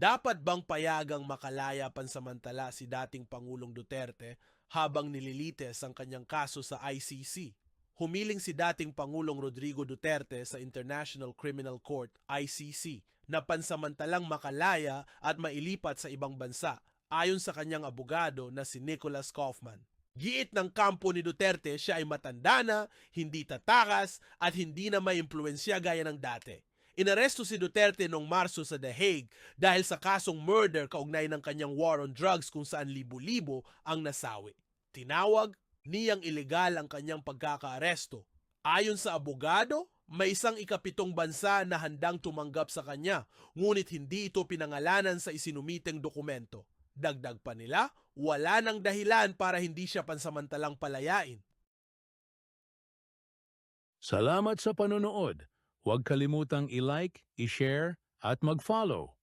Dapat bang payagang makalaya pansamantala si dating Pangulong Duterte habang nililites ang kanyang kaso sa ICC? Humiling si dating Pangulong Rodrigo Duterte sa International Criminal Court ICC na pansamantalang makalaya at mailipat sa ibang bansa ayon sa kanyang abogado na si Nicholas Kaufman. Giit ng kampo ni Duterte siya ay matanda na, hindi tatakas at hindi na may impluensya gaya ng dati. Inaresto si Duterte noong Marso sa The Hague dahil sa kasong murder kaugnay ng kanyang war on drugs kung saan libo-libo ang nasawi. Tinawag niyang ilegal ang kanyang pagkakaaresto. Ayon sa abogado, may isang ikapitong bansa na handang tumanggap sa kanya, ngunit hindi ito pinangalanan sa isinumiteng dokumento. Dagdag pa nila, wala nang dahilan para hindi siya pansamantalang palayain. Salamat sa panonood. Huwag kalimutang i-like, i-share at mag-follow.